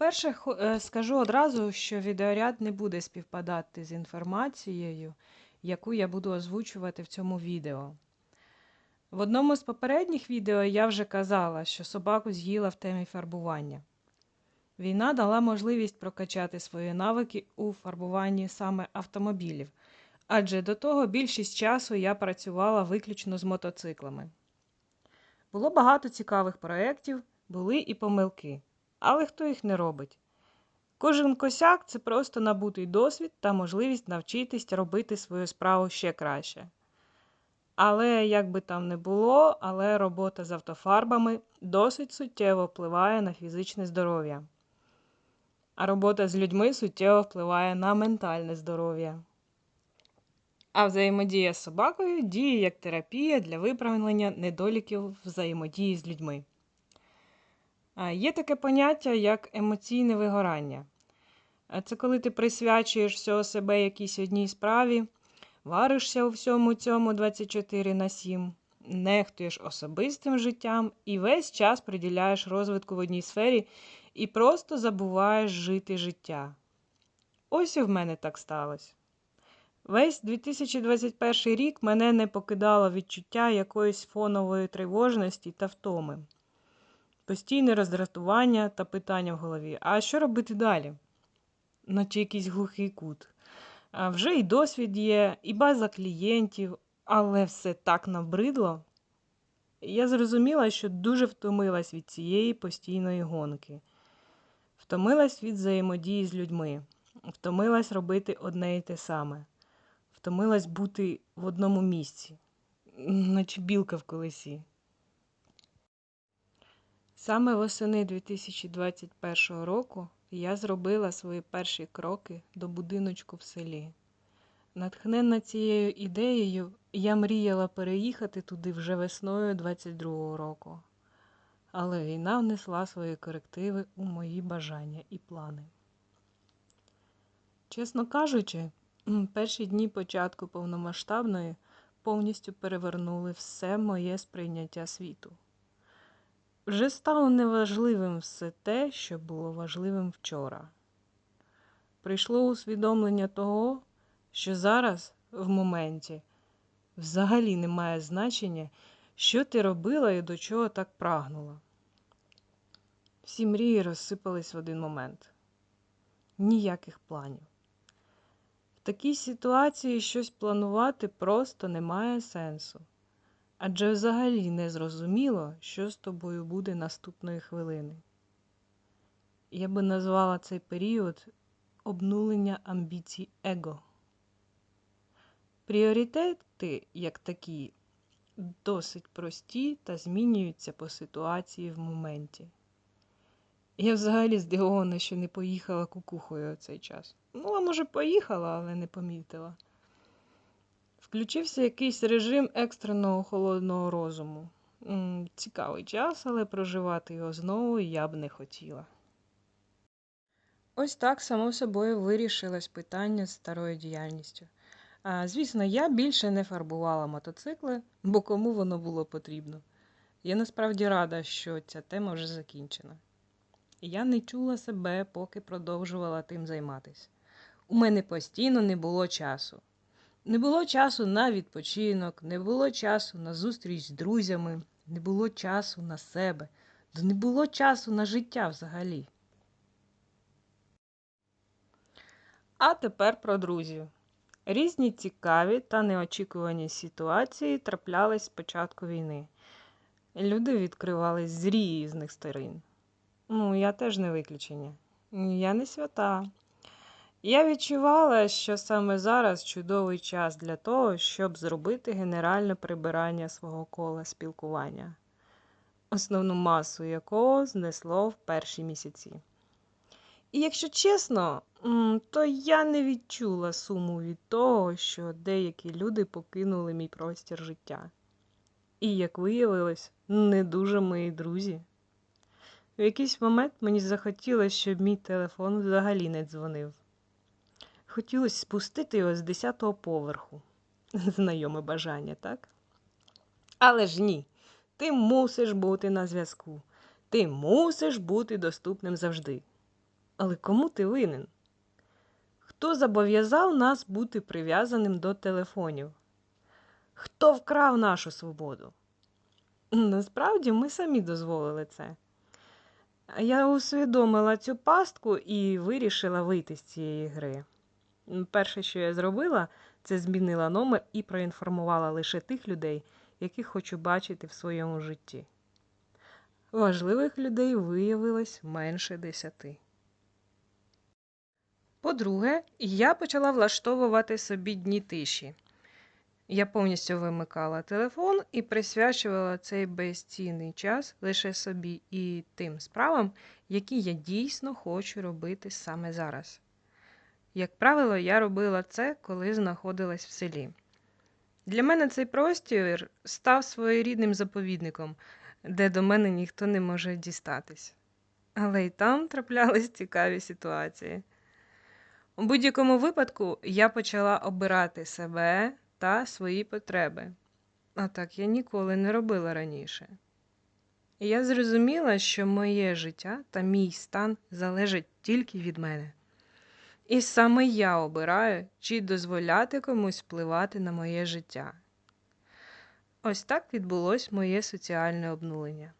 По-перше, е, скажу одразу, що відеоряд не буде співпадати з інформацією, яку я буду озвучувати в цьому відео. В одному з попередніх відео я вже казала, що собаку з'їла в темі фарбування. Війна дала можливість прокачати свої навики у фарбуванні саме автомобілів, адже до того більшість часу я працювала виключно з мотоциклами. Було багато цікавих проєктів, були і помилки, але хто їх не робить? Кожен косяк це просто набутий досвід та можливість навчитись робити свою справу ще краще. Але як би там не було, але робота з автофарбами досить суттєво впливає на фізичне здоров'я. А робота з людьми суттєво впливає на ментальне здоров'я. А взаємодія з собакою діє як терапія для виправлення недоліків взаємодії з людьми. Є таке поняття, як емоційне вигорання. Це коли ти присвячуєш всього себе якійсь одній справі, варишся у всьому цьому 24 на 7, нехтуєш особистим життям і весь час приділяєш розвитку в одній сфері і просто забуваєш жити життя. Ось і в мене так сталося. Весь 2021 рік мене не покидало відчуття якоїсь фонової тривожності та втоми постійне роздратування та питання в голові. А що робити далі? Наче якийсь глухий кут. А вже і досвід є, і база клієнтів, але все так набридло. Я зрозуміла, що дуже втомилась від цієї постійної гонки. Втомилась від взаємодії з людьми, втомилась робити одне і те саме, втомилась бути в одному місці, наче білка в колесі. Саме восени 2021 року я зробила свої перші кроки до будиночку в селі. Натхненна цією ідеєю, я мріяла переїхати туди вже весною 22-го року. Але війна внесла свої корективи у мої бажання і плани. Чесно кажучи, перші дні початку повномасштабної повністю перевернули все моє сприйняття світу. Вже стало неважливим все те, що було важливим вчора. Прийшло усвідомлення того, що зараз, в моменті, взагалі не має значення, що ти робила і до чого так прагнула. Всі мрії розсипались в один момент. Ніяких планів. В такій ситуації щось планувати просто немає сенсу. Адже взагалі не зрозуміло, що з тобою буде наступної хвилини. Я би назвала цей період обнулення амбіцій его. Пріоритети, як такі, досить прості та змінюються по ситуації в моменті. Я взагалі здивована, що не поїхала кукухою у цей час. Ну, а може, поїхала, але не помітила. Включився якийсь режим екстреного холодного розуму. Цікавий час, але проживати його знову я б не хотіла. Ось так само собою вирішилось питання з старою діяльністю. А, звісно, я більше не фарбувала мотоцикли, бо кому воно було потрібно. Я насправді рада, що ця тема вже закінчена. Я не чула себе, поки продовжувала тим займатися. У мене постійно не було часу. Не було часу на відпочинок, не було часу на зустріч з друзями, не було часу на себе, не було часу на життя взагалі. А тепер про друзів. Різні цікаві та неочікувані ситуації траплялись з початку війни. Люди відкривались з різних сторін. Ну, я теж не виключення. Я не свята. Я відчувала, що саме зараз чудовий час для того, щоб зробити генеральне прибирання свого кола спілкування, основну масу якого знесло в перші місяці. І якщо чесно, то я не відчула суму від того, що деякі люди покинули мій простір життя. І, як виявилось, не дуже мої друзі. В якийсь момент мені захотілося, щоб мій телефон взагалі не дзвонив. Хотілося спустити його з 10-го поверху. Знайоме бажання, так? Але ж ні. Ти мусиш бути на зв'язку. Ти мусиш бути доступним завжди. Але кому ти винен? Хто зобов'язав нас бути прив'язаним до телефонів? Хто вкрав нашу свободу? Насправді ми самі дозволили це. Я усвідомила цю пастку і вирішила вийти з цієї гри. Перше, що я зробила, це змінила номер і проінформувала лише тих людей, яких хочу бачити в своєму житті. Важливих людей виявилось менше десяти. По-друге, я почала влаштовувати собі дні тиші. Я повністю вимикала телефон і присвячувала цей безцінний час лише собі і тим справам, які я дійсно хочу робити саме зараз. Як правило, я робила це, коли знаходилась в селі. Для мене цей простір став своєрідним заповідником, де до мене ніхто не може дістатись. Але й там траплялись цікаві ситуації. У будь-якому випадку я почала обирати себе та свої потреби. А так я ніколи не робила раніше. І я зрозуміла, що моє життя та мій стан залежать тільки від мене. І саме я обираю, чи дозволяти комусь впливати на моє життя. Ось так відбулось моє соціальне обнулення.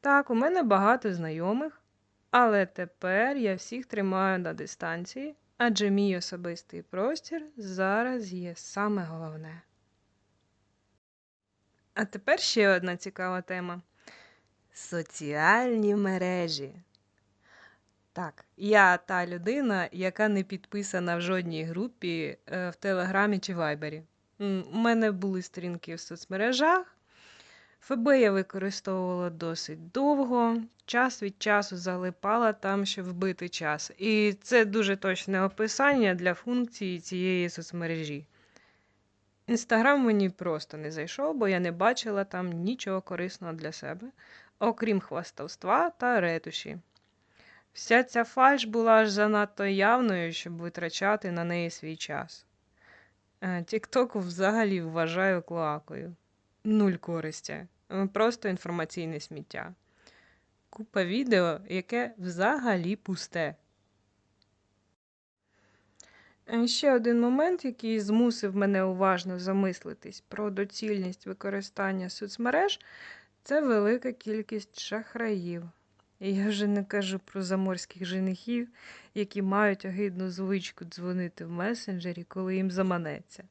Так, у мене багато знайомих, але тепер я всіх тримаю на дистанції, адже мій особистий простір зараз є саме головне. А тепер ще одна цікава тема: соціальні мережі. Так, я та людина, яка не підписана в жодній групі е, в Телеграмі чи Вайбері. У мене були сторінки в соцмережах. ФБ я використовувала досить довго, час від часу залипала там, щоб вбити час. І це дуже точне описання для функції цієї соцмережі. Інстаграм мені просто не зайшов, бо я не бачила там нічого корисного для себе, окрім хвастовства та ретуші. Вся ця фальш була аж занадто явною, щоб витрачати на неї свій час. Е, Тікток взагалі вважаю клоакою. Нуль користі, Е, просто інформаційне сміття. Купа відео, яке взагалі пусте. Е, Ще один момент, який змусив мене уважно замислитись про доцільність використання соцмереж, це велика кількість шахраїв. Я вже не кажу про заморських женихів, які мають огидну звичку дзвонити в месенджері, коли їм заманеться.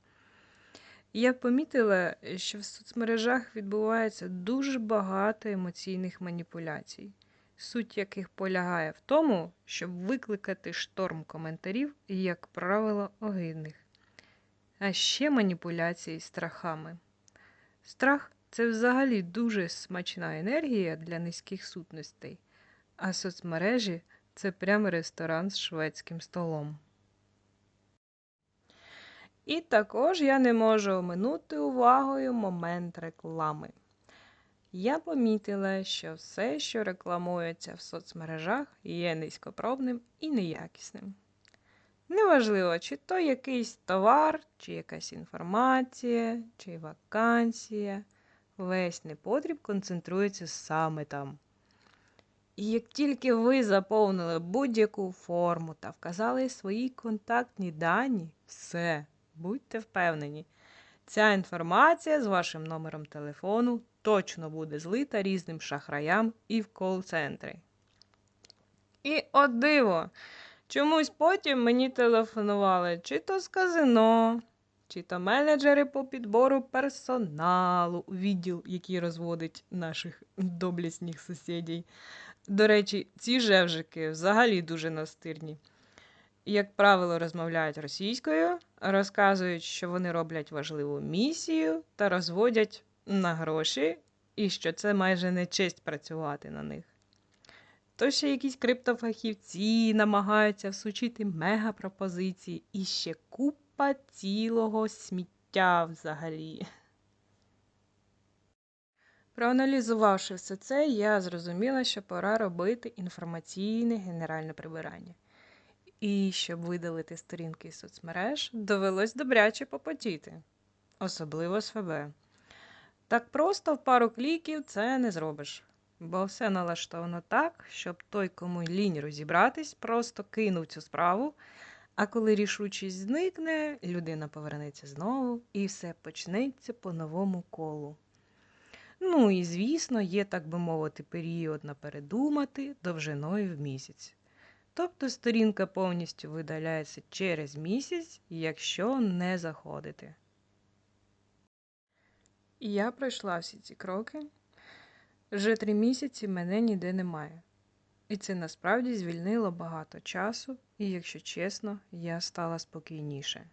Я помітила, що в соцмережах відбувається дуже багато емоційних маніпуляцій, суть яких полягає в тому, щоб викликати шторм коментарів, як правило, огидних. А ще маніпуляції страхами. Страх це взагалі дуже смачна енергія для низьких сутностей, а соцмережі це прямо ресторан з шведським столом. І також я не можу оминути увагою момент реклами. Я помітила, що все, що рекламується в соцмережах, є низькопробним і неякісним. Неважливо, чи то якийсь товар, чи якась інформація, чи вакансія. Весь непотріб концентрується саме там. І як тільки ви заповнили будь-яку форму та вказали свої контактні дані, все, будьте впевнені, ця інформація з вашим номером телефону точно буде злита різним шахраям і в кол-центри. І от диво, чомусь потім мені телефонували чи то з казино, чи то менеджери по підбору персоналу відділ, який розводить наших доблісних сусідів. До речі, ці жевжики взагалі дуже настирні. Як правило, розмовляють російською, розказують, що вони роблять важливу місію та розводять на гроші, і що це майже не честь працювати на них. То ще якісь криптофахівці намагаються всучити мегапропозиції і ще купа цілого сміття взагалі. Проаналізувавши все це, я зрозуміла, що пора робити інформаційне генеральне прибирання. І щоб видалити сторінки соцмереж, довелось добряче попотіти, особливо з ФБ. Так просто в пару кліків це не зробиш. бо все налаштовано так, щоб той, кому лінь розібратись, просто кинув цю справу. А коли рішучість зникне, людина повернеться знову і все почнеться по новому колу. Ну і звісно, є, так би мовити, період на передумати довжиною в місяць. Тобто сторінка повністю видаляється через місяць, якщо не заходити. І я пройшла всі ці кроки. Вже три місяці мене ніде немає. І це насправді звільнило багато часу, і, якщо чесно, я стала спокійніше.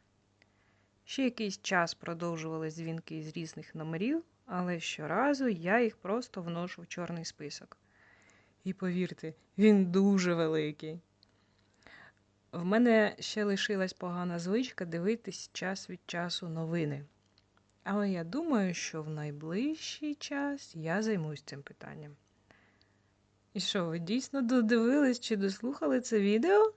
Ще якийсь час продовжували дзвінки з різних номерів, але щоразу я їх просто вношу в чорний список. І повірте, він дуже великий. В мене ще лишилась погана звичка дивитись час від часу новини. Але я думаю, що в найближчий час я займусь цим питанням. І що, ви дійсно додивились чи дослухали це відео?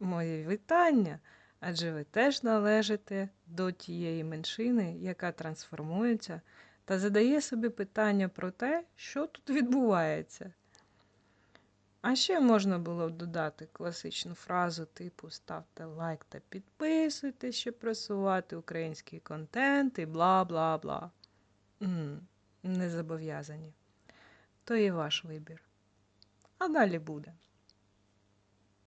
Моє вітання, адже ви теж належите до тієї меншини, яка трансформується та задає собі питання про те, що тут відбувається. А ще можна було б додати класичну фразу типу ставте лайк та підписуйтесь, щоб просувати український контент і бла бла бла. Не зобов'язані. То є ваш вибір. А далі буде.